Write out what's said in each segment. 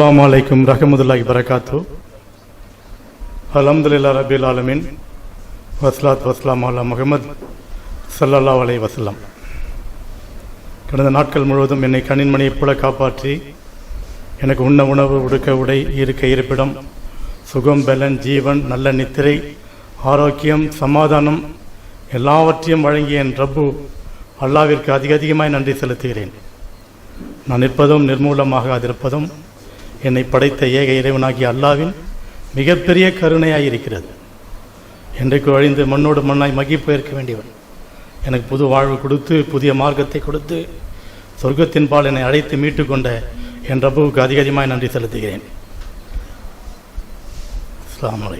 அஸ்லாம் அலைக்கும் ரஹமதுல்லாஹி பரகாத்து அலமதுல்லா ரபில் ஆலமின் வஸ்லாத் வஸ்லாம் அல்லா முகமது சல்லல்லா அலை வஸல்லம் கடந்த நாட்கள் முழுவதும் என்னை கணின்மணியைப் போல காப்பாற்றி எனக்கு உண்ண உணவு உடுக்க உடை இருக்க இருப்பிடம் சுகம் பலன் ஜீவன் நல்ல நித்திரை ஆரோக்கியம் சமாதானம் எல்லாவற்றையும் வழங்கிய என் ரப்பு அல்லாவிற்கு அதிக அதிகமாய் நன்றி செலுத்துகிறேன். நான் நிற்பதும் நிர்மூலமாக அதிருப்பதும் என்னை படைத்த ஏக இறைவனாகிய அல்லாவின் மிகப்பெரிய கருணையாக இருக்கிறது என்றைக்கு அழிந்து மண்ணோடு மண்ணாய் மகி போயிருக்க வேண்டியவன் எனக்கு புது வாழ்வு கொடுத்து புதிய மார்க்கத்தை கொடுத்து சொர்க்கத்தின் பால் என்னை அழைத்து மீட்டு கொண்ட என் ரப்புவுக்கு அதிக அதிகமாக நன்றி செலுத்துகிறேன். அஸ்ஸலாமு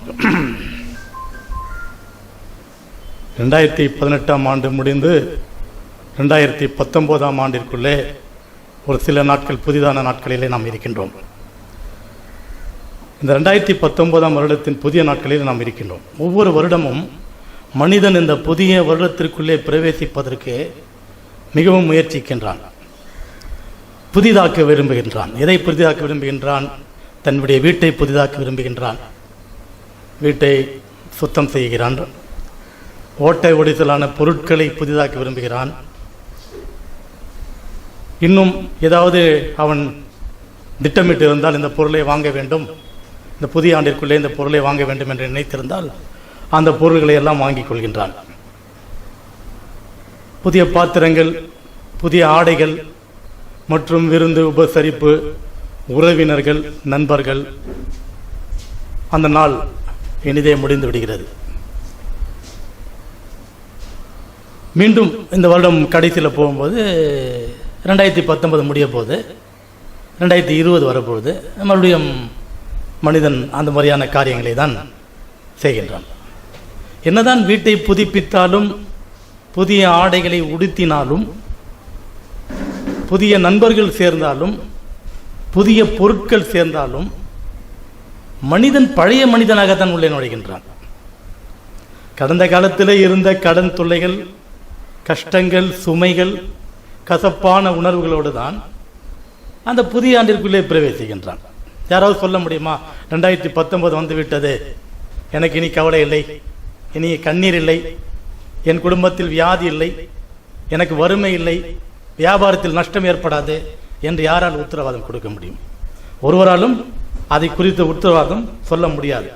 ரெண்டாயிரத்தி பதினெட்டாம் ஆண்டு முடிந்து ரெண்டாயிரத்தி பத்தொம்போதாம் ஆண்டிற்குள்ளே ஒரு சில நாட்கள் புதிதான நாட்களிலே நாம் இருக்கின்றோம். இந்த ரெண்டாயிரத்தி பத்தொன்பதாம் வருடத்தின் புதிய நாட்களில் நாம் இருக்கின்றோம். ஒவ்வொரு வருடமும் மனிதன் இந்த புதிய வருடத்திற்குள்ளே பிரவேசிப்பதற்கு மிகவும் முயற்சிக்கின்றான். புதிதாக்க விரும்புகின்றான். எதை புதிதாக்க விரும்புகின்றான்? தன்னுடைய வீட்டை புதிதாக்க விரும்புகின்றான். வீட்டை சுத்தம் செய்கிறான். ஓட்டை ஒடிசலான பொருட்களை புதிதாக்க விரும்புகிறான். இன்னும் ஏதாவது அவன் திட்டமிட்டு இருந்தால் இந்த பொருளை வாங்க வேண்டும். இந்த புதிய ஆண்டிற்குள்ளே இந்த பொருளை வாங்க வேண்டும் என்று நினைத்திருந்தால் அந்த பொருள்களை எல்லாம் வாங்கிக் கொள்கின்றான். புதிய பாத்திரங்கள் புதிய ஆடைகள் மற்றும் விருந்து உபசரிப்பு உறவினர்கள் நண்பர்கள். அந்த நாள் இனிதே முடிந்து விடுகிறது. மீண்டும் இந்த வருடம் கடைசியில் போகும்போது ரெண்டாயிரத்தி பத்தொன்பது முடிய போகுது ரெண்டாயிரத்தி இருபது வரப்போகுது. மறுபடியும் மனிதன் அந்த மாதிரியான காரியங்களை தான் செய்கின்றான். என்னதான் வீட்டை புதுப்பித்தாலும் புதிய ஆடைகளை உடுத்தினாலும் புதிய நண்பர்கள் சேர்ந்தாலும் புதிய பொருட்கள் சேர்ந்தாலும் மனிதன் பழைய மனிதனாகத்தான் உள்ளே நுழைகின்றான். கடந்த காலத்தில் இருந்த கடன் தொல்லைகள் கஷ்டங்கள் சுமைகள் கசப்பான உணர்வுகளோடு தான் அந்த புதிய ஆண்டிற்குள்ளே பிரவேசிக்கின்றான். யாராவது சொல்ல முடியுமா? ரெண்டாயிரத்தி பத்தொன்பது வந்து விட்டது எனக்கு இனி கவலை இல்லை. இனி கண்ணீர் இல்லை. என் குடும்பத்தில் வியாதி இல்லை. எனக்கு வறுமை இல்லை. வியாபாரத்தில் நஷ்டம் ஏற்படாது என்று யாரால் உத்தரவாதம் கொடுக்க முடியும்? ஒருவராலும் அதை குறித்த உத்தரவாதம் சொல்ல முடியாது.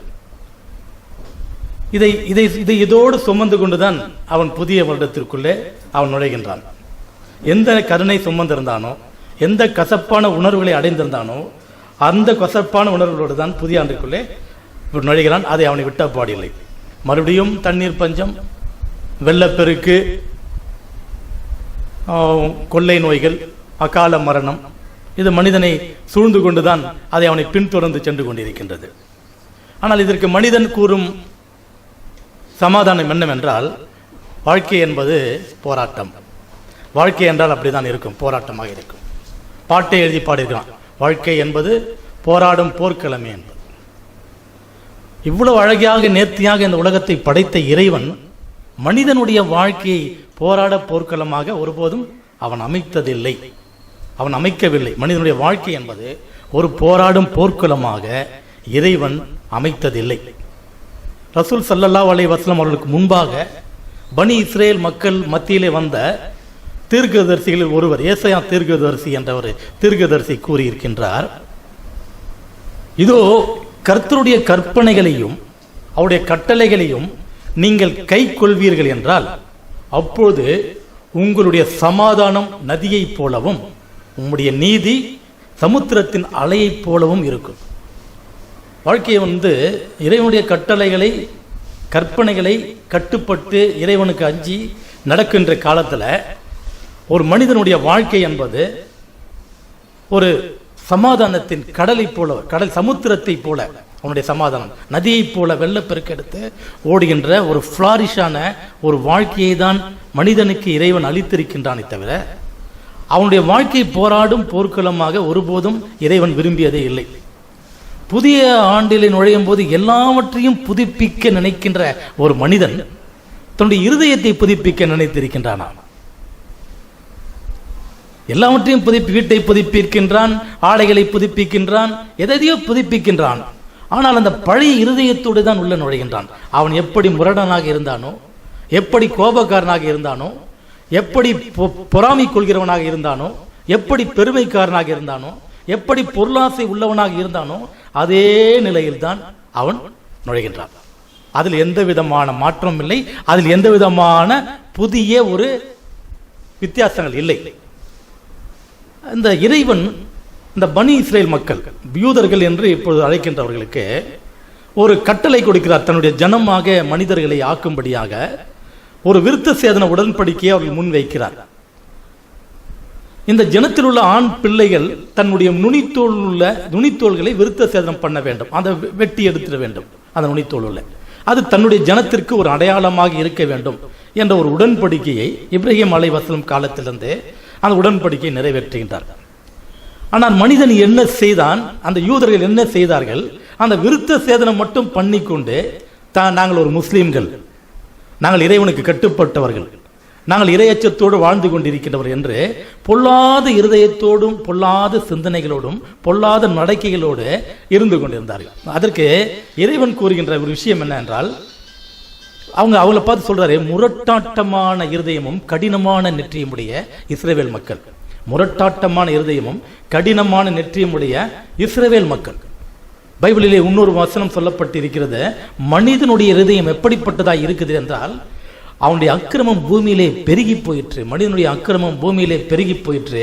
இதை இதை இதை இதோடு சுமந்து கொண்டுதான் அவன் புதிய வருடத்திற்குள்ளே அவன் நுழைகின்றான். எந்த கருணை சுமந்திருந்தானோ எந்த கசப்பான உணர்வுகளை அடைந்திருந்தானோ அந்த கொசப்பான உணர்வுகளோடு தான் புதிய ஆண்டுக்குள்ளே நுழைகிறான். அதை அவனை விட்ட பாடில்லை. மறுபடியும் தண்ணீர் பஞ்சம் வெள்ளப்பெருக்கு ஆஹ், கொள்ளை நோய்கள் அகால மரணம் இது மனிதனை சூழ்ந்து கொண்டுதான் அதை அவனை பின்தொடர்ந்து சென்று கொண்டிருக்கின்றது. ஆனால் இதற்கு மனிதன் கூறும் சமாதானம் என்னவென்றால் வாழ்க்கை என்பது போராட்டம். வாழ்க்கை என்றால் அப்படிதான் இருக்கும் போராட்டமாக இருக்கும். பாட்டை எழுதி பாடியிருக்கிறான். வாழ்க்கை என்பது போராடும் போர்க்கிழமை என்பது. இவ்வளவு அழகியாக நேர்த்தியாக இந்த உலகத்தை படைத்த இறைவன் மனிதனுடைய வாழ்க்கையை போராட போர்க்களமாக ஒருபோதும் அவன் அமைத்ததில்லை. அவன் அமைக்கவில்லை. மனிதனுடைய வாழ்க்கை என்பது ஒரு போராடும் போர்க்களமாக இறைவன் அமைத்ததில்லை. ரசூல் சல்லல்லா அலை வஸ்லம் அவர்களுக்கு முன்பாக பனி இஸ்ரேல் மக்கள் மத்தியிலே வந்த தீர்க்கதரிசிகளில் ஒருவர் ஏசையா தீர்க்கதரிசி என்ற ஒரு தீர்க்கதரிசி கூறியிருக்கின்றார். இதோ கர்த்தருடைய கற்பனைகளையும் அவருடைய கட்டளைகளையும் நீங்கள் கை கொள்வீர்கள் என்றால் அப்போது உங்களுடைய சமாதானம் நதியைப் போலவும் உங்களுடைய நீதி சமுத்திரத்தின் அலையைப் போலவும் இருக்கும். வாழ்க்கையை வந்து இறைவனுடைய கட்டளைகளை கற்பனைகளை கட்டுப்பட்டு இறைவனுக்கு அஞ்சி நடக்கின்ற காலத்தில் ஒரு மனிதனுடைய வாழ்க்கை என்பது ஒரு சமாதானத்தின் கடலைப் போல கடல் சமுத்திரத்தை போல அவனுடைய சமாதானம். நதியைப் போல வெள்ளப்பெருக்கெடுத்து ஓடுகின்ற ஒரு ஃப்ளாரிஷான ஒரு வாழ்க்கையை தான் மனிதனுக்கு இறைவன் அளித்திருக்கின்றானே தவிர அவனுடைய வாழ்க்கை போராடும் போர்க்களமாக ஒருபோதும் இறைவன் விரும்பியதே இல்லை. புதிய ஆண்டிலே நுழையும் போது எல்லாவற்றையும் புதுப்பிக்க நினைக்கின்ற ஒரு மனிதன் தன்னுடைய இருதயத்தை புதுப்பிக்க நினைத்திருக்கின்றானாம். எல்லாவற்றையும் புதுப்பி வீட்டை புதுப்பிக்கின்றான் ஆடைகளை புதுப்பிக்கின்றான் எதையோ புதுப்பிக்கின்றான். ஆனால் அந்த பழைய இருதயத்தோடு தான் உள்ள நுழைகின்றான். அவன் எப்படி முரடனாக இருந்தானோ எப்படி கோபக்காரனாக இருந்தானோ எப்படி பொ- பொறாமை கொள்கிறவனாக இருந்தானோ எப்படி பெருமைக்காரனாக இருந்தானோ எப்படி பொருளாசை உள்ளவனாக இருந்தானோ அதே நிலையில்தான் அவன் நுழைகின்றான். அதில் எந்த விதமான மாற்றமும் இல்லை. அதில் எந்த விதமான புதிய ஒரு வித்தியாசங்கள் இல்லை. இந்த இறைவன் இந்த பனி இஸ்ரேல் மக்கள் யூதர்கள் என்று இப்பொழுது அழைக்கின்றவர்களுக்கு ஒரு கட்டளை கொடுக்கிறார். தன்னுடைய ஜனமாக மனிதர்களை ஆக்கும்படியாக ஒரு விருத்த சேதன உடன்படிக்கையை அவர்கள் முன்வைக்கிறார். இந்த ஜனத்தில் உள்ள ஆண் பிள்ளைகள் தன்னுடைய நுனித்தோல் உள்ள நுனித்தோள்களை விருத்த சேதனம் பண்ண வேண்டும். அதை வெட்டி எடுத்துட வேண்டும் அந்த நுனித்தோல் உள்ள அது தன்னுடைய ஜனத்திற்கு ஒரு அடையாளமாக இருக்க வேண்டும் என்ற ஒரு உடன்படிக்கையை இப்ராஹிம் அலை வசலம் காலத்திலிருந்து அந்த உடன்படிக்கையை நிறைவேற்றுகின்றார்கள். ஆனால் மனிதன் என்ன செய்தான்? அந்த யூதர்கள் என்ன செய்தார்கள்? அந்த விருத்த சேதனம் மட்டும் பண்ணிக்கொண்டு தான் நாங்கள் ஒரு முஸ்லீம்கள். நாங்கள் இறைவனுக்கு கட்டுப்பட்டவர்கள். நாங்கள் இரையச்சத்தோடு வாழ்ந்து கொண்டிருக்கின்றவர் என்று பொல்லாத இருதயத்தோடும் பொல்லாத சிந்தனைகளோடும் பொல்லாத நடக்கைகளோடு இருந்து கொண்டிருந்தார்கள். அதற்கு இறைவன் கூறுகின்ற ஒரு விஷயம் என்ன என்றால் அவங்க அவங்கள பார்த்து சொல்றாரு முரட்டாட்டமான இருதயமும் கடினமான நெற்றியுமுடைய இஸ்ரேவேல் மக்கள். முரட்டாட்டமான இருதயமும் கடினமான நெற்றியுமுடைய இஸ்ரவேல் மக்கள். பைபிளிலே இன்னொரு வசனம் சொல்லப்பட்டிருக்கிறது மனிதனுடைய இருதயம் எப்படிப்பட்டதா இருக்குது என்றால் அவனுடைய அக்கிரமம் பூமியிலே பெருகி போயிற்று மனிதனுடைய அக்கிரமம் பூமியிலே பெருகி போயிற்று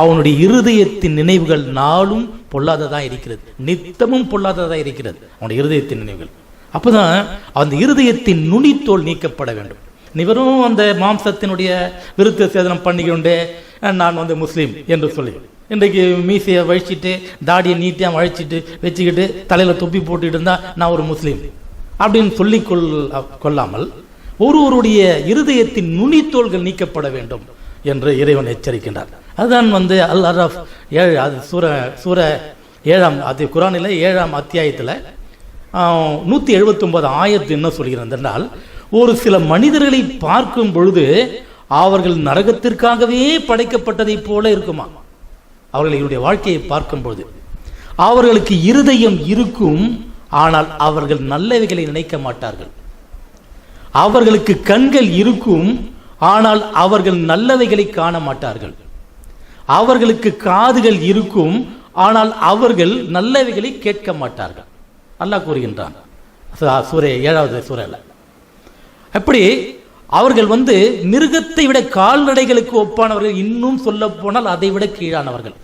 அவனுடைய இருதயத்தின் நினைவுகள் நாளும் பொல்லாததா இருக்கிறது நித்தமும் பொல்லாததா இருக்கிறது அவனுடைய இருதயத்தின் நினைவுகள். அப்போதான் அந்த இருதயத்தின் நுனித்தோல் நீக்கப்பட வேண்டும். நீ வெறும் அந்த மாம்சத்தினுடைய விருத்த சேதனம் பண்ணிக்கொண்டு நான் வந்து முஸ்லீம் என்று சொல்லி. இன்றைக்கு மீசையை வழிச்சிட்டு தாடியை நீட்டியாக வழிச்சிட்டு வச்சுக்கிட்டு தலையில் தொப்பி போட்டுக்கிட்டு இருந்தால் நான் ஒரு முஸ்லீம் அப்படின்னு சொல்லி கொள் கொள்ளாமல் ஒருவருடைய இருதயத்தின் நுனித்தோள்கள் நீக்கப்பட வேண்டும் என்று இறைவன் எச்சரிக்கின்றார். அதுதான் வந்து அல் அரஃப் ஏழு அது சூர சூர ஏழாம் அது குரானில் ஏழாம் அத்தியாயத்தில் நூற்றி எழுபத்தொன்பது ஆயத்து என்ன சொல்கிறது என்றால் ஒரு சில மனிதர்களை பார்க்கும் பொழுது அவர்கள் நரகத்திற்காகவே படைக்கப்பட்டதைப் போல இருக்குமா? அவர்களுடைய வாழ்க்கையை பார்க்கும் பொழுது. அவர்களுக்கு இருதயம் இருக்கும் ஆனால் அவர்கள் நல்லவைகளை நினைக்க மாட்டார்கள். அவர்களுக்கு கண்கள் இருக்கும் ஆனால் அவர்கள் நல்லவைகளை காண மாட்டார்கள். அவர்களுக்கு காதுகள் இருக்கும் ஆனால் அவர்கள் நல்லவைகளை கேட்க மாட்டார்கள். அல்லாஹ் கூறுகின்றான். சூரிய சூரே ஏழாவது சூறையில் அப்படி அவர்கள் வந்து மிருகத்தை விட கால்நடைகளுக்கு ஒப்பானவர்கள் இன்னும் சொல்ல போனால் அதை விட கீழானவர்கள்.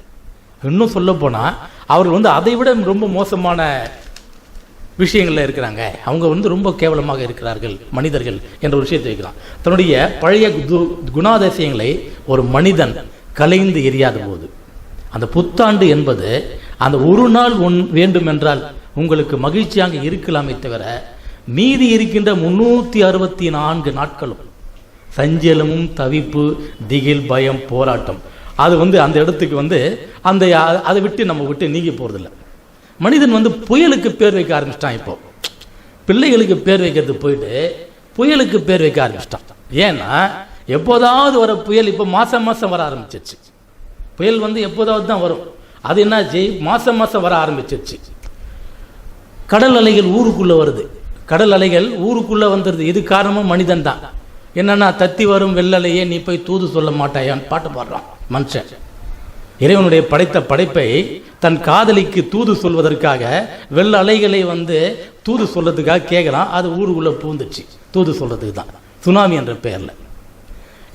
இன்னும் சொல்ல போனால் அவர்கள் வந்து அதை விட ரொம்ப மோசமான விஷயங்களில் இருக்கிறாங்க. அவங்க வந்து ரொம்ப கேவலமாக இருக்கிறார்கள் மனிதர்கள் என்ற ஒரு விஷயத்தை வைக்கிறான் தன்னுடைய பழைய கு- குணாதிசயங்களை ஒரு மனிதன் கலைந்து எரியாத போது அந்த புத்தாண்டு என்பது அந்த ஒரு நாள் ஒன் வேண்டும் என்றால் உங்களுக்கு மகிழ்ச்சியாக இருக்கலாமே தவிர மீதி இருக்கின்ற முன்னூற்றி அறுபத்தி நான்கு நாட்களும் சஞ்சலமும் தவிப்பு திகில் பயம் போராட்டம். அது வந்து அந்த இடத்துக்கு வந்து அந்த அதை விட்டு நம்ம விட்டு நீங்கி போகிறதில்ல மனிதன் வந்து புயலுக்கு பேர் வைக்க ஆரம்பிச்சிட்டான் இப்போ. பிள்ளைகளுக்கு பேர் வைக்கிறது போயிட்டு புயலுக்கு பேர் வைக்க ஆரம்பிச்சிட்டான். ஏன்னா எப்போதாவது வர புயல் இப்போ மாதம் மாதம் வர ஆரம்பிச்சிருச்சு. புயல் வந்து எப்போதாவது தான் வரும். அது என்னாச்சு மாதம் மாதம் வர ஆரம்பிச்சிருச்சு. கடல் அலைகள் ஊருக்குள்ளே வருது. கடல் அலைகள் ஊருக்குள்ளே வந்துடுது இது காரணமும் மனிதன் தான். என்னன்னா தத்தி வரும் வெள்ளலையே நீ போய் தூது சொல்ல மாட்டாயான்னு பாட்டு பாடுறான் மனுஷன். இறைவனுடைய படைத்த படைப்பை தன் காதலிக்கு தூது சொல்வதற்காக வெள்ள அலைகளை வந்து தூது சொல்றதுக்காக கேட்குறான் அது ஊருக்குள்ளே பூந்துச்சு. தூது சொல்றதுக்கு தான். சுனாமி என்ற பெயர்ல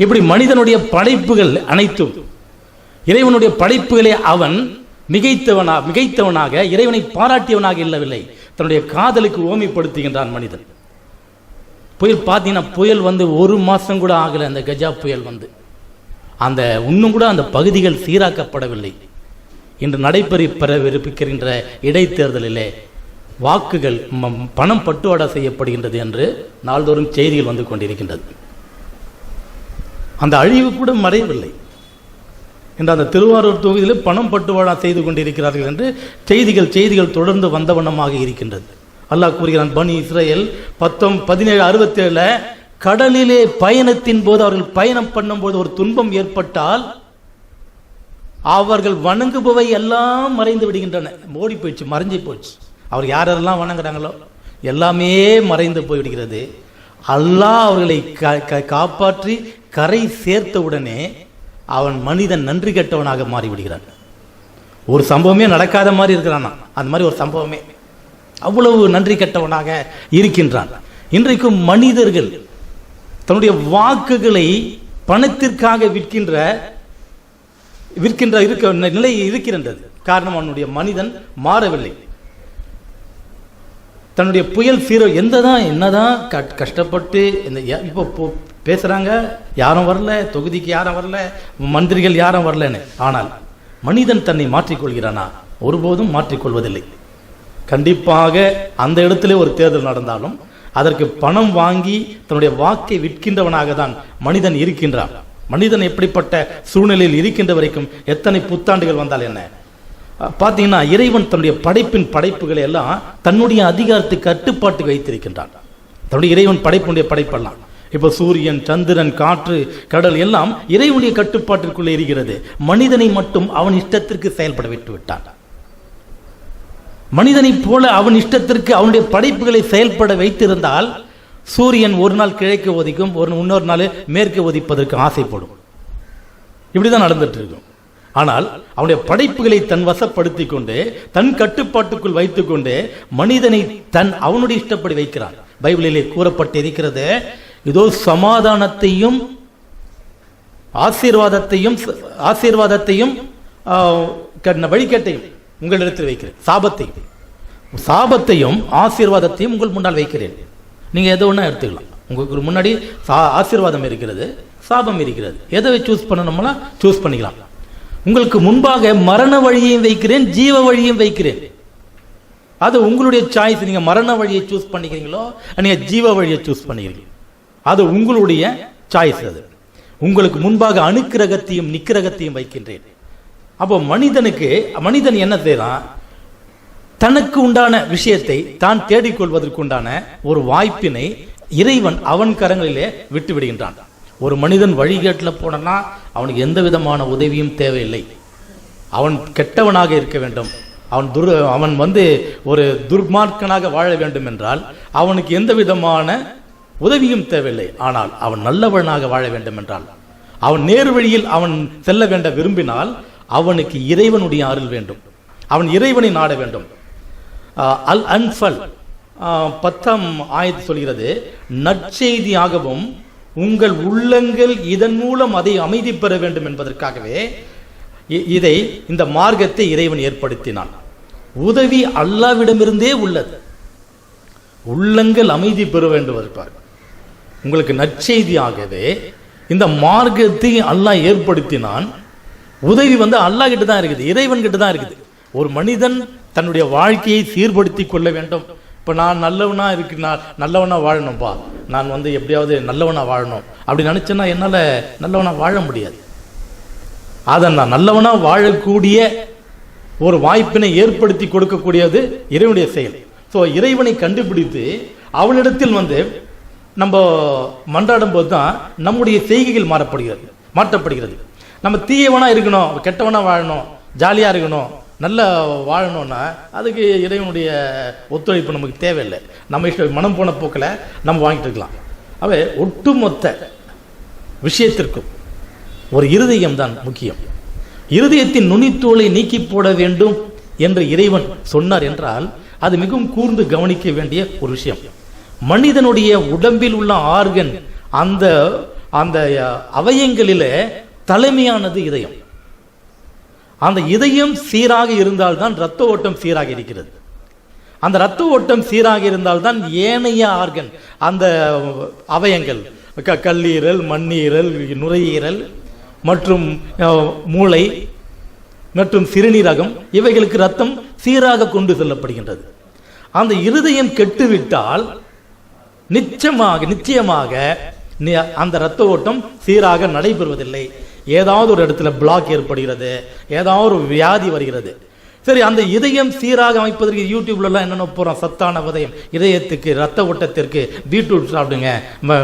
இப்படி மனிதனுடைய படைப்புகள் அனைத்தும் இறைவனுடைய படைப்புகளை அவன் மிகைத்தவனா மிகைத்தவனாக இறைவனை பாராட்டியவனாக இல்லவில்லை. தன்னுடைய காதலுக்கு ஓமைப்படுத்துகின்றான் மனிதன். புயல் பார்த்தீங்கன்னா புயல் வந்து ஒரு மாதம் கூட ஆகலை அந்த கஜா புயல் வந்து. அந்த இன்னும் கூட அந்த பகுதிகள் சீராக்கப்படவில்லை. இன்று நடைபெறி பெறவிருக்கின்ற இடைத்தேர்தலிலே வாக்குகள் பணம் பட்டுவாடா செய்யப்படுகின்றது என்று நாள்தோறும் செய்திகள் வந்து கொண்டிருக்கின்றது. அந்த அழிவு கூட மறையவில்லை. என்று அந்த திருவாரூர் தொகுதியில் பணம் பட்டுவாடா செய்து கொண்டிருக்கிறார்கள் என்று செய்திகள் செய்திகள் தொடர்ந்து வந்தவண்ணமாக இருக்கின்றது. அல்லாஹ் கூறுகிறான் பனி இஸ்ரேல் பத்தொம் பதினேழு அறுபத்தேழுல கடலிலே பயணத்தின் போது அவர்கள் பயணம் பண்ணும்போது ஒரு துன்பம் ஏற்பட்டால் அவர்கள் வணங்குபவை எல்லாம் மறைந்து விடுகின்றன. ஓடி போயிடுச்சு மறைஞ்சு போச்சு. அவர் யாரெல்லாம் வணங்குறாங்களோ எல்லாமே மறைந்து போய்விடுகிறது. அல்லாஹ் அவர்களை க- க- காப்பாற்றி கரை சேர்த்த உடனே அவன் மனிதன் நன்றி கெட்டவனாக மாறிவிடுகிறான். ஒரு சம்பவமே நடக்காத மாதிரி இருக்கிறான்? அந்த மாதிரி ஒரு சம்பவமே. அவ்வளவு நன்றி கெட்டவனாக இருக்கின்றான். இன்றைக்கு மனிதர்கள் தன்னுடைய வாக்குகளை பணத்திற்காக விற்கின்ற விற்கின்ற இருக்க நிலை இருக்கின்றது. காரணம் அவனுடைய மனிதன் மாறவில்லை. தன்னுடைய புயல் சீரோ எந்த தான் என்னதான் கட்- கஷ்டப்பட்டு இந்த இப்போ பேசுகிறாங்க யாரும் வரல தொகுதிக்கு யாரும் வரல மந்திரிகள் யாரும் வரலன்னு. ஆனால் மனிதன் தன்னை மாற்றிக்கொள்கிறானா? ஒருபோதும் மாற்றிக்கொள்வதில்லை. கண்டிப்பாக அந்த இடத்துல ஒரு தேர்தல் நடந்தாலும் அதற்கு பணம் வாங்கி தன்னுடைய வாக்கை விற்கின்றவனாக தான் மனிதன் இருக்கின்றான். மனிதன் எப்படிப்பட்ட சூழ்நிலையில் இருக்கின்ற வரைக்கும் எத்தனை புத்தாண்டுகள் வந்தால் என்ன? பார்த்தீங்கன்னா இறைவன் தன்னுடைய படைப்பின் படைப்புகளை எல்லாம் தன்னுடைய அதிகாரத்தை கட்டுப்பாட்டுக்கு வைத்திருக்கின்றான். தன்னுடைய இறைவன் படைப்புடைய படைப்பெல்லாம். இப்போ சூரியன் சந்திரன் காற்று கடல் எல்லாம் இறைவனுடைய கட்டுப்பாட்டிற்குள்ளே இருக்கிறது. மனிதனை மட்டும் அவன் இஷ்டத்திற்கு செயல்பட விட்டு விட்டான் மனிதனைப் போல அவன் இஷ்டத்திற்கு அவனுடைய படைப்புகளை செயல்பட வைத்திருந்தால் சூரியன் ஒரு நாள் கிழக்கு ஒதிக்கும் ஒரு இன்னொரு நாள் மேற்கு ஒதிப்பதற்கு ஆசைப்படும். இப்படிதான் நடந்துட்டு இருக்கும் ஆனால் அவனுடைய படைப்புகளை தன் வசப்படுத்திக் கொண்டு தன் கட்டுப்பாட்டுக்குள் வைத்துக்கொண்டு மனிதனை தன் அவனுடைய இஷ்டப்படி வைக்கிறான். பைபிளிலே கூறப்பட்டு இருக்கிறது இதோ சமாதானத்தையும் ஆசீர்வாதத்தையும் ஆசீர்வாதத்தையும் வழிகேட்டையும் உங்களிடத்தில் வைக்கிறேன். சாபத்தையும். சாபத்தையும் ஆசீர்வாதத்தையும் உங்கள் முன்னால் வைக்கிறேன். நீங்கள் எதை ஒன்றா எடுத்துக்கலாம். உங்களுக்கு முன்னாடி சா- ஆசீர்வாதம் இருக்கிறது சாபம் இருக்கிறது. எதை சூஸ் பண்ணணும்னா சூஸ் பண்ணிக்கலாம். உங்களுக்கு முன்பாக மரண வழியையும் வைக்கிறேன் ஜீவ வழியையும் வைக்கிறேன். அது உங்களுடைய சாய்ஸ் நீங்கள் மரண வழியை சூஸ் பண்ணிக்கிறீங்களோ நீங்கள் ஜீவ வழியை சூஸ் பண்ணிக்கிறீங்க. அது உங்களுடைய சாய்ஸ் அது. உங்களுக்கு முன்பாக அணுக்கிரகத்தையும் நிக்கிரகத்தையும் வைக்கின்றேன். அப்போ மனிதனுக்கு மனிதன் என்ன செய்யலாம் தனக்கு உண்டான விஷயத்தை தான் தேடிக்கொள்வதற்குண்டான ஒரு வாய்ப்பினை இறைவன் அவன் கரங்களிலே விட்டு விடுகின்றான். ஒரு மனிதன் வழிகேட்டில் போனா அவனுக்கு எந்த விதமான உதவியும் தேவையில்லை. அவன் கெட்டவனாக இருக்க வேண்டும். அவன் துர் அவன் வந்து ஒரு துர்மார்க்கனாக வாழ வேண்டும் என்றால் அவனுக்கு எந்த விதமான உதவியும் தேவையில்லை. ஆனால் அவன் நல்லவனாக வாழ வேண்டும் என்றால் அவன் நேர் வழியில் அவன் செல்ல வேண்ட விரும்பினால் அவனுக்கு இறைவனுடைய அருள் வேண்டும். அவன் இறைவனை நாட வேண்டும். அல் அன்ஃபல் பத்தம் பத்தாம் ஆயத்து சொல்கிறது நற்செய்தியாகவும் உங்கள் உள்ளங்கள் இதன் மூலம் அதை அமைதி பெற வேண்டும் என்பதற்காகவே இதை இந்த மார்க்கத்தை இறைவன் ஏற்படுத்தினான். உதவி அல்லாவிடமிருந்தே உள்ளது. உள்ளங்கள் அமைதி பெற வேண்டும் இருப்பார் உங்களுக்கு நற்செய்தியாகவே இந்த மார்க்கத்தை அல்லாஹ் ஏற்படுத்தினான். உதவி வந்து அல்லாஹ் கிட்ட தான் இருக்குது இறைவன் கிட்ட தான் இருக்குது. ஒரு மனிதன் தன்னுடைய வாழ்க்கையை சீர்படுத்தி கொள்ள வேண்டும். இப்போ நான் நல்லவனா இருக்கு நான் நல்லவனா வாழணும்ப்பா நான் வந்து எப்படியாவது நல்லவனா வாழணும். அப்படி நினச்சேன்னா என்னால் நல்லவனா வாழ முடியாது. அதை நான் நல்லவனா வாழக்கூடிய ஒரு வாய்ப்பினை ஏற்படுத்தி கொடுக்கக்கூடியது இறைவனுடைய செயல். ஸோ இறைவனை கண்டுபிடித்து அவனிடத்தில் வந்து நம்ம மன்றாடும் போது தான் நம்முடைய செய்கைகள் மாறப்படுகிறது மாற்றப்படுகிறது. நம்ம தீயவனா இருக்கணும் கெட்டவனா வாழணும் ஜாலியாக இருக்கணும் நல்லா வாழணும்னா அதுக்கு இறைவனுடைய ஒத்துழைப்பு நமக்கு தேவையில்லை. நம்ம இஷ்ட மனம் போன போக்கில் நம்ம வாங்கிட்டு இருக்கலாம். அவை ஒட்டுமொத்த விஷயத்திற்கும் ஒரு இருதயம் தான் முக்கியம். இருதயத்தின் நுனித்தோலை நீக்கி போட வேண்டும் என்று இறைவன் சொன்னார் என்றால் அது மிகவும் கூர்ந்து கவனிக்க வேண்டிய ஒரு விஷயம். மனிதனுடைய உடம்பில் உள்ள ஆர்கன் அந்த அந்த அவயங்களில தலைமையானது இதயம். அந்த இதயம் சீராக இருந்தால்தான் இரத்த ஓட்டம் சீராக இருக்கிறது. அந்த இரத்த ஓட்டம் சீராக இருந்தால்தான் ஏனைய ஆர்கன் அந்த அவயங்கள் க- கல்லீரல் மண்ணீரல் நுரையீரல் மற்றும் மூளை மற்றும் சிறுநீரகம் இவைகளுக்கு ரத்தம் சீராக கொண்டு செல்லப்படுகின்றது. அந்த இருதயம் கெட்டுவிட்டால் நிச்சயமாக நிச்சயமாக அந்த இரத்த ஓட்டம் சீராக நடைபெறுவதில்லை. ஏதாவது ஒரு இடத்துல பிளாக் ஏற்படுகிறது. ஏதாவது ஒரு வியாதி வருகிறது. சரி அந்த இதயம் சீராக அமைப்பதற்கு யூடியூப்லலாம் என்னென்ன போகிறோம் சத்தான உதயம் இதயத்துக்கு ரத்த ஓட்டத்திற்கு பீட்ரூட் சாப்பிடுங்க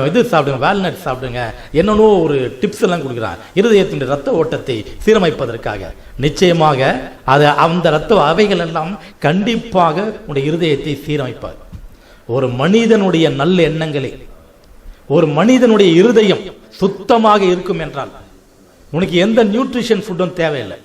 இது சாப்பிடுங்க வேல்நட் சாப்பிடுங்க. என்னென்னோ ஒரு டிப்ஸ் எல்லாம் கொடுக்குறான் இருதயத்தின் ரத்த ஓட்டத்தை சீரமைப்பதற்காக. நிச்சயமாக அது அந்த ரத்த அவைகள் எல்லாம் கண்டிப்பாக உடைய இருதயத்தை சீரமைப்பார். ஒரு மனிதனுடைய நல்ல எண்ணங்களே ஒரு மனிதனுடைய இருதயம் சுத்தமாக இருக்கும் என்றால் உனக்கு எந்த நியூட்ரிஷன் ஃபுட்டும் தேவையில்லை.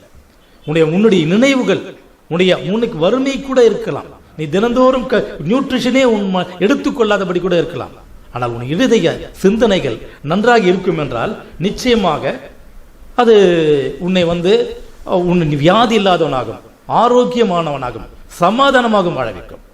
உன்னுடைய உன்னுடைய நினைவுகள் உன்னுடைய உனக்கு வறுமை கூட இருக்கலாம். நீ தினந்தோறும் க நியூட்ரிஷனே உன் ம- எடுத்துக்கொள்ளாதபடி கூட இருக்கலாம். ஆனால் உன் இருதய சிந்தனைகள் நன்றாக இருக்கும் என்றால் நிச்சயமாக அது உன்னை வந்து உன் வியாதி இல்லாதவனாகும் ஆரோக்கியமானவனாகும் சமாதானமாகவும் வாழ வைக்கும்.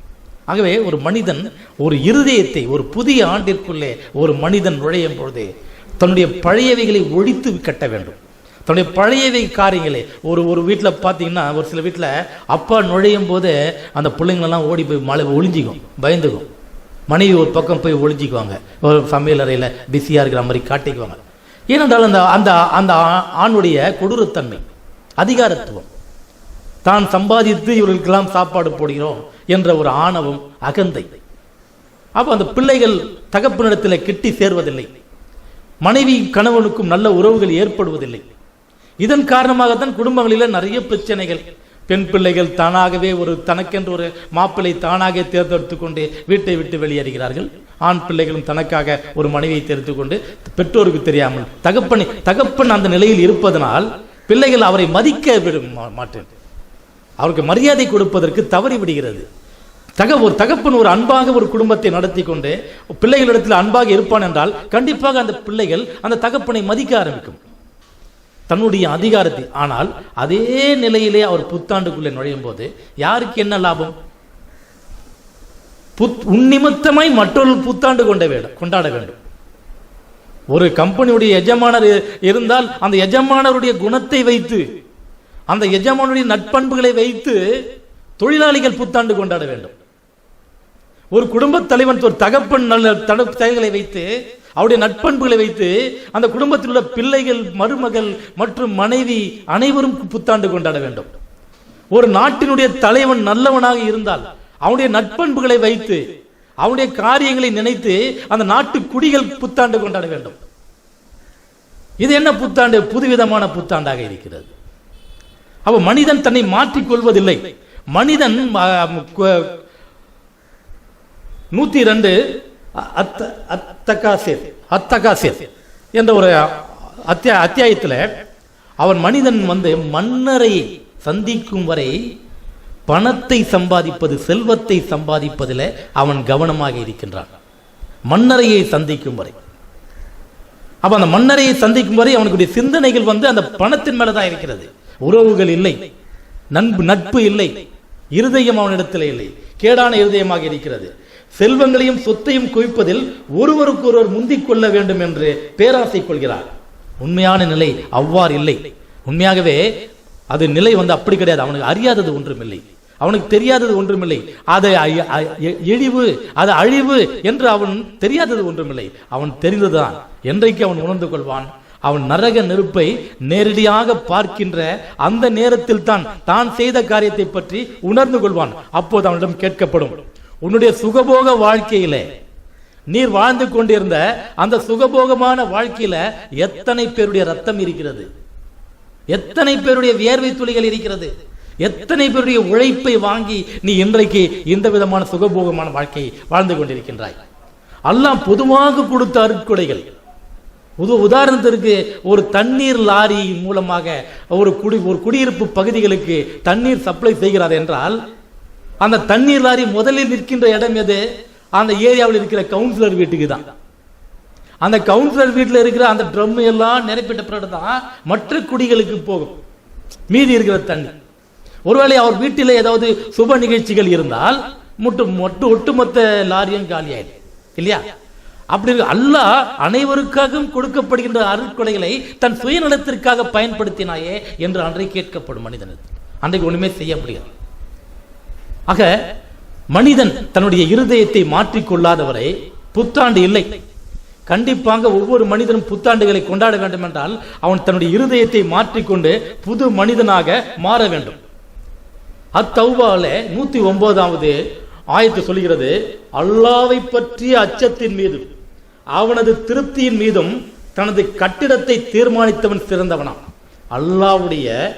ஆகவே ஒரு மனிதன் ஒரு இருதயத்தை ஒரு புதிய ஆண்டிற்குள்ளே ஒரு மனிதன் நுழையும் பொழுது தன்னுடைய பழையவைகளை ஒழித்து கட்ட வேண்டும். தன்னுடைய பழையவை காரியங்களே ஒரு ஒரு வீட்டில் பார்த்தீங்கன்னா ஒரு சில வீட்டில் அப்பா நுழையும் போது அந்த பிள்ளைங்களெல்லாம் ஓடி போய் மழை ஒளிஞ்சிக்கும் பயந்துக்கும். மனைவி ஒரு பக்கம் போய் ஒளிஞ்சிக்குவாங்க. ஒரு சமையல் அறையில் பிஸியாக இருக்கிற மாதிரி காட்டிக்குவாங்க. ஏனென்றால் அந்த அந்த அந்த ஆ- ஆணுடைய கொடூரத்தன்மை அதிகாரத்துவம். தான் சம்பாதித்து இவர்களுக்கெல்லாம் சாப்பாடு போடுகிறோம் என்ற ஒரு ஆணவம் அகந்தை. அப்போ அந்த பிள்ளைகள் தகப்பனிடத்தில் கிட்டி சேர்வதில்லை. மனைவி கணவனுக்கும் நல்ல உறவுகள் ஏற்படுவதில்லை. இதன் காரணமாகத்தான் குடும்பங்களில் நிறைய பிரச்சனைகள். பெண் பிள்ளைகள் தானாகவே ஒரு தனக்கென்று ஒரு மாப்பிள்ளை தானாக தேர்ந்தெடுத்து கொண்டு வீட்டை விட்டு வெளியேறுகிறார்கள். ஆண் பிள்ளைகளும் தனக்காக ஒரு மனைவியை தேர்ந்து கொண்டு பெற்றோருக்கு தெரியாமல் தகப்பனை தகப்பன் அந்த நிலையில் இருப்பதனால் பிள்ளைகள் அவரை மதிக்க விட மா- மாட்டேன். அவருக்கு மரியாதை கொடுப்பதற்கு தவறி விடுகிறது. தக ஒரு தகப்பன் ஒரு அன்பாக ஒரு குடும்பத்தை நடத்தி கொண்டு பிள்ளைகளிடத்தில் அன்பாக இருப்பான் என்றால் கண்டிப்பாக அந்த பிள்ளைகள் அந்த தகப்பனை மதிக்க ஆரம்பிக்கும். தன்னுடைய அதிகாரத்தை. ஆனால் அதே நிலையிலே அவர் புத்தாண்டுக்குள்ளே நுழையும் போது யாருக்கு என்ன லாபம்? புத் உன்னிமித்தமாய் மற்றொரு புத்தாண்டு கொண்ட வேண்டும் கொண்டாட வேண்டும். ஒரு கம்பெனியுடைய எஜமானர் இருந்தால் அந்த எஜமானருடைய குணத்தை வைத்து அந்த எஜமானுடைய நட்பண்புகளை வைத்து தொழிலாளிகள் புத்தாண்டு கொண்டாட வேண்டும். ஒரு குடும்பத் தலைவன் ஒரு தகப்பன் நல்ல தட வைத்து அவருடைய நட்பண்புகளை வைத்து அந்த குடும்பத்தில் உள்ள பிள்ளைகள் மருமகள் மற்றும் மனைவி அனைவரும் புத்தாண்டு கொண்டாட வேண்டும். ஒரு நாட்டினுடைய தலைவன் நல்லவனாக இருந்தால் அவனுடைய நட்பண்புகளை வைத்து அவனுடைய காரியங்களை நினைத்து அந்த நாட்டு குடிகள் புத்தாண்டு கொண்டாட வேண்டும். இது என்ன புத்தாண்டு? புதுவிதமான புத்தாண்டாக இருக்கிறது. அப்ப மனிதன் தன்னை மாற்றிக்கொள்வதில்லை. மனிதன் நூத்தி ரெண்டு அத்த அத்தகாசிர் அத்தகாசிர் என்ற ஒரு அத்தியா அத்தியாயத்தில் அவன் மனிதன் வந்து மன்னரை சந்திக்கும் வரை பணத்தை சம்பாதிப்பது செல்வத்தை சம்பாதிப்பதில் அவன் கவனமாக இருக்கின்றான். மன்னரையை சந்திக்கும் வரை. அப்ப அந்த மன்னரையை சந்திக்கும் வரை அவனுக்குடைய சிந்தனைகள் வந்து அந்த பணத்தின் மேலதான் இருக்கிறது. உறவுகள் இல்லை நண்பு நட்பு இல்லை இருதயம் அவனிடத்தில் இல்லை கேடான இருதயமாக இருக்கிறது. செல்வங்களையும் சொத்தையும் குவிப்பதில் ஒருவருக்கு ஒருவர் முந்திக் கொள்ள வேண்டும் என்று பேராசை கொள்கிறார். உண்மையான நிலை அவ்வாறு இல்லை. உண்மையாகவே அது நிலை வந்து அப்படி கிடையாது. அவனுக்கு அறியாதது ஒன்றுமில்லை. அவனுக்கு தெரியாதது ஒன்றுமில்லை. அதை இழிவு அது அழிவு என்று அவன் தெரியாதது ஒன்றுமில்லை. அவன் தெரிந்ததுதான். என்றைக்கு அவன் உணர்ந்து கொள்வான்? அவன் நரக நெருப்பை நேரடியாக பார்க்கின்ற அந்த நேரத்தில் தான் தான் செய்த காரியத்தை பற்றி உணர்ந்து கொள்வான். அப்போது அவனிடம் கேட்கப்படும். உன்னுடைய சுகபோக வாழ்க்கையிலே நீர் வாழ்ந்து கொண்டிருந்த அந்த சுகபோகமான வாழ்க்கையில எத்தனை பேருடைய ரத்தம் இருக்கிறது? எத்தனை பேருடைய வியர்வை துளிகள் இருக்கிறது? எத்தனை பேருடைய உழைப்பை வாங்கி நீ இன்றைக்கு இந்த விதமான சுகபோகமான வாழ்க்கையை வாழ்ந்து கொண்டிருக்கின்றாய்? அல்லாம் பொதுவாக கொடுத்த அருட்கொடைகள் உது உதாரணத்திற்கு ஒரு தண்ணீர் லாரி மூலமாக ஒரு குடி ஒரு குடியிருப்பு பகுதிகளுக்கு தண்ணீர் சப்ளை செய்கிறார் என்றால் அந்த தண்ணீர் லாரி முதலில் நிற்கின்ற இடம் எது? அந்த ஏரியாவில் இருக்கிற கவுன்சிலர் வீட்டுக்கு தான். அந்த கவுன்சிலர் வீட்டில் இருக்கிற அந்த ட்ரம் எல்லாம் நிரப்பிட்ட பிறகு தான் மற்ற குடிகளுக்கு போகும். மீதி இருக்கிற தண்ணி. ஒருவேளை அவர் வீட்டில் ஏதாவது சுப நிகழ்ச்சிகள் இருந்தால் முட்டு மொட்டு ஒட்டுமொத்த லாரியும் காலியாயிடும். இல்லையா? அப்படி அல்லாஹ் அனைவருக்காகவும் கொடுக்கப்படுகின்ற அருட்கொலைகளை தன் சுயநலத்திற்காக பயன்படுத்தினாயே என்று அன்றை கேட்கப்படும் மனிதனுக்கு அன்றைக்கு ஒண்ணுமே செய்ய முடியாது. ஆக மனிதன் தன்னுடைய இருதயத்தை மாற்றிக்கொள்ளாதவரை புத்தாண்டு இல்லை. கண்டிப்பாக ஒவ்வொரு மனிதனும் புத்தாண்டுகளை கொண்டாட வேண்டும் என்றால் அவன் தன்னுடைய இருதயத்தை மாற்றிக்கொண்டு புது மனிதனாக மாற வேண்டும். அத்தௌபாவில் நூத்தி ஒன்பதாவது ஆயத்து சொல்கிறது அல்லாவை பற்றிய அச்சத்தின் மீது அவனது திருப்தியின் மீதும் தனது கட்டிடத்தை தீர்மானித்தவன் சிறந்தவனாம். அல்லாவுடைய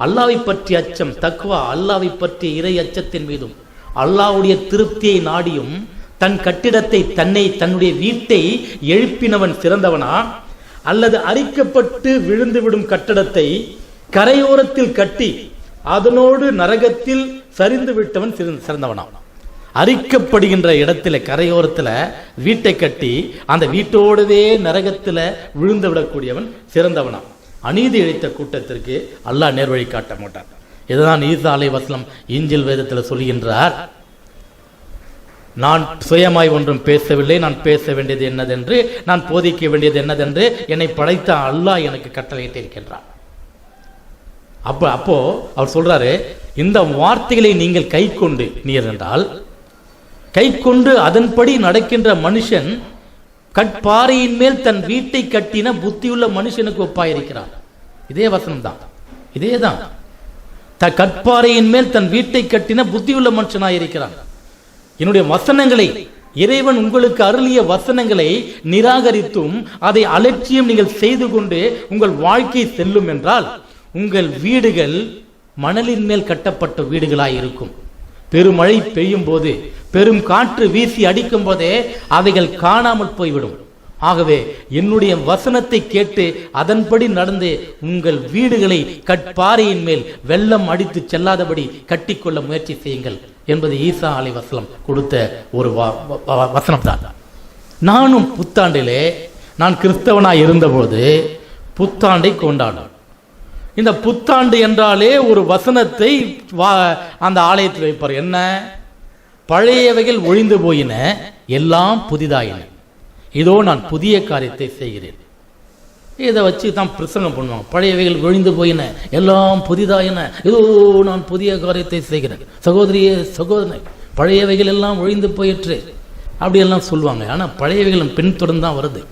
அல்லாவை பற்றிய அச்சம் தக்குவா அல்லாவை பற்றிய இறை அச்சத்தின் மீதும் அல்லாவுடைய திருப்தியை நாடியும் தன் கட்டிடத்தை தன்னை தன்னுடைய வீட்டை எழுப்பினவன் சிறந்தவனா? அல்லது அரிக்கப்பட்டு விழுந்துவிடும் கட்டடத்தை கரையோரத்தில் கட்டி அதனோடு நரகத்தில் சரிந்து விட்டவன் சிறந்த- சிறந்தவனாம். அரிக்கப்படுகின்ற இடத்துல கரையோரத்துல வீட்டை கட்டி அந்த வீட்டோடவே நரகத்துல விழுந்து விடக்கூடியவன் சிறந்தவனாம். அநீதி இழைத்த கூட்டத்திற்கு அல்லாஹ் நேர்வழி காட்ட மாட்டான். இதுதான் ஈசா அலை வசலம் இஞ்சில் வேதத்தில் சொல்கின்றார். நான் சுயமாய் ஒன்றும் பேசவில்லை நான் பேச வேண்டியது என்னதென்று நான் போதிக்க வேண்டியது என்னதென்று என்னை படைத்த அல்லாஹ் எனக்கு கட்டளையிட்டு இருக்கின்றார் அப்ப அப்போ அவர் சொல்றாரு இந்த வார்த்தைகளை நீங்கள் கை கொண்டு நீர் என்றால் கை கொண்டு அதன்படி நடக்கின்ற மனுஷன் கட்பாறையின் மேல் தன் வீட்டை கட்டின புத்தியுள்ள மனுஷனுக்கு ஒப்பாயிருக்கிறார் இதே வசனம் தான் இதே தான் த கட்பாறையின் மேல் தன் வீட்டை கட்டின புத்தியுள்ள மனுஷனாயிருக்கிறான். என்னுடைய வசனங்களை இறைவன் உங்களுக்கு அருளிய வசனங்களை நிராகரித்தும் அதை அலட்சியம் நீங்கள் செய்து கொண்டு உங்கள் வாழ்க்கை செல்லும் என்றால் உங்கள் வீடுகள் மணலின் மேல் கட்டப்பட்ட வீடுகளாய் இருக்கும் பெருமழை பெய்யும் போது பெரும் காற்று வீசி அடிக்கும் போதே அவைகள் காணாமல் போய்விடும். ஆகவே என்னுடைய வசனத்தை கேட்டு அதன்படி நடந்து உங்கள் வீடுகளை கட்பாறையின் மேல் வெள்ளம் அடித்து செல்லாதபடி கட்டிக்கொள்ள முயற்சி செய்யுங்கள் என்பது ஈசா அலை வசனம் கொடுத்த ஒரு வ- வ- வசனம் தான் நானும் புத்தாண்டிலே நான் கிறிஸ்தவனாய் இருந்தபோது புத்தாண்டை கொண்டாடான் இந்த புத்தாண்டு என்றாலே ஒரு வசனத்தை வா- அந்த ஆலயத்தில் வைப்பார். என்ன? பழையவைகள் ஒழிந்து போயின எல்லாம் புதிதாயின. இதோ நான் புதிய காரியத்தை செய்கிறேன். இதை வச்சு தான் பிரசங்கம் பண்ணுவாங்க. பழையவைகள் ஒழிந்து போயின எல்லாம் புதிதாயின. இதோ நான் புதிய காரியத்தை செய்கிறேன். சகோதரியே சகோதரனை பழையவைகள் எல்லாம் ஒழிந்து போயிற்று. அப்படியெல்லாம் சொல்லுவாங்க. ஆனால் பழையவைகள் பின்தொடர்ந்து தான் வருது.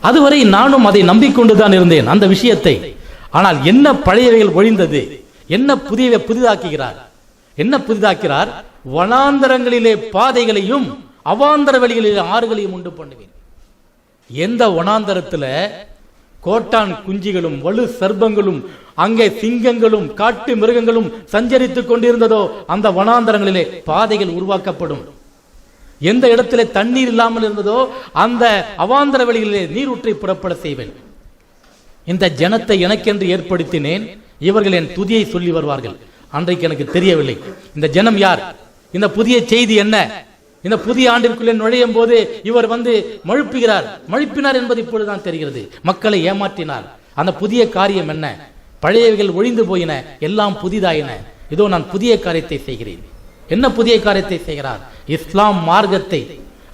அதுவரை நானும் அதை நம்பிக்கொண்டு தான் இருந்தேன். அந்த விஷயத்தை ஆனால் என்ன பழையவைகள் ஒழிந்தது? என்ன புதியவை புதிதாக்குகிறார்? என்ன புதிதாக்கிறார் வனாந்தரங்களிலே பாதைகளையும் அவாந்தர வெளிகளிலே ஆறுகளையும் உண்டு பண்ணுவேன். எந்த வனாந்தரத்துல கோட்டான் குஞ்சிகளும் வலு சர்ப்பங்களும் அங்கே சிங்கங்களும் காட்டு மிருகங்களும் சஞ்சரித்துக் கொண்டிருந்ததோ அந்த வனாந்தரங்களிலே பாதைகள் உருவாக்கப்படும். எந்த இடத்திலே தண்ணீர் இல்லாமல் இருந்ததோ அந்த அவாந்தர வழிகளிலே நீரூற்றை புறப்பட செய்வேன். இந்த ஜனத்தை எனக்கென்று ஏற்படுத்தினேன். இவர்கள் என் துதியை சொல்லி வருவார்கள். அன்றைக்கு எனக்கு தெரியவில்லை. இந்த ஜனம் யார்? இந்த புதிய செய்தி என்ன? இந்த புதிய ஆண்டிற்குள்ளே நுழையும் போது இவர் வந்து மழுப்புகிறார். மழுப்பினார் என்பது இப்பொழுதுதான் தெரிகிறது. மக்களை ஏமாற்றினார். அந்த புதிய காரியம் என்ன? பழையவைகள் ஒழிந்து போயின. எல்லாம் புதிதாயின. இதோ நான் புதிய காரியத்தை செய்கிறேன். என்ன புதிய காரியத்தை செய்கிறார்? இஸ்லாம் மார்க்கத்தை.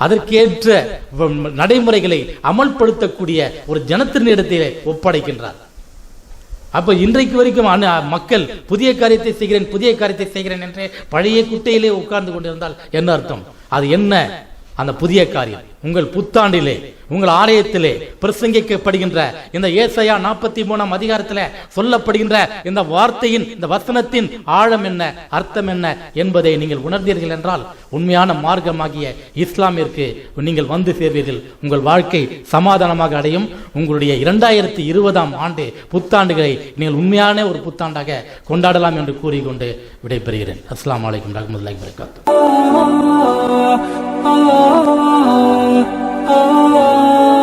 அதற்கேற்ற நடைமுறைகளை அமல்படுத்தக்கூடிய ஒரு ஜனத்தின் இடத்திலே ஒப்படைக்கின்றார். அப்ப இன்றைக்கு வரைக்கும் மக்கள் புதிய காரியத்தை செய்கிறேன் புதிய காரியத்தை செய்கிறேன் என்று பழைய குட்டையிலே உட்கார்ந்து கொண்டிருந்தால் என்ன அர்த்தம்? அது என்ன? அந்த புதிய காரியம். உங்கள் புத்தாண்டிலே உங்கள் ஆலயத்திலே பிரசங்கிக்கப்படுகின்ற இந்த ஏசையா நாற்பத்தி மூணாம் அதிகாரத்தில் சொல்லப்படுகின்ற இந்த வார்த்தையின் இந்த வசனத்தின் ஆழம் என்ன அர்த்தம் என்ன என்பதை நீங்கள் உணர்ந்தீர்கள் என்றால் உண்மையான மார்க்கமாகிய இஸ்லாமிற்கு நீங்கள் வந்து சேர்வீர்கள். உங்கள் வாழ்க்கை சமாதானமாக அடையும். உங்களுடைய இரண்டாயிரத்தி இருபதாம் ஆண்டு புத்தாண்டுகளை நீங்கள் உண்மையான ஒரு புத்தாண்டாக கொண்டாடலாம் என்று கூறிக்கொண்டு விடைபெறுகிறேன். அஸ்லாம் வலைக்கம் ரஹ்மத்துல்லாஹி வரகாத்து oh, oh, oh.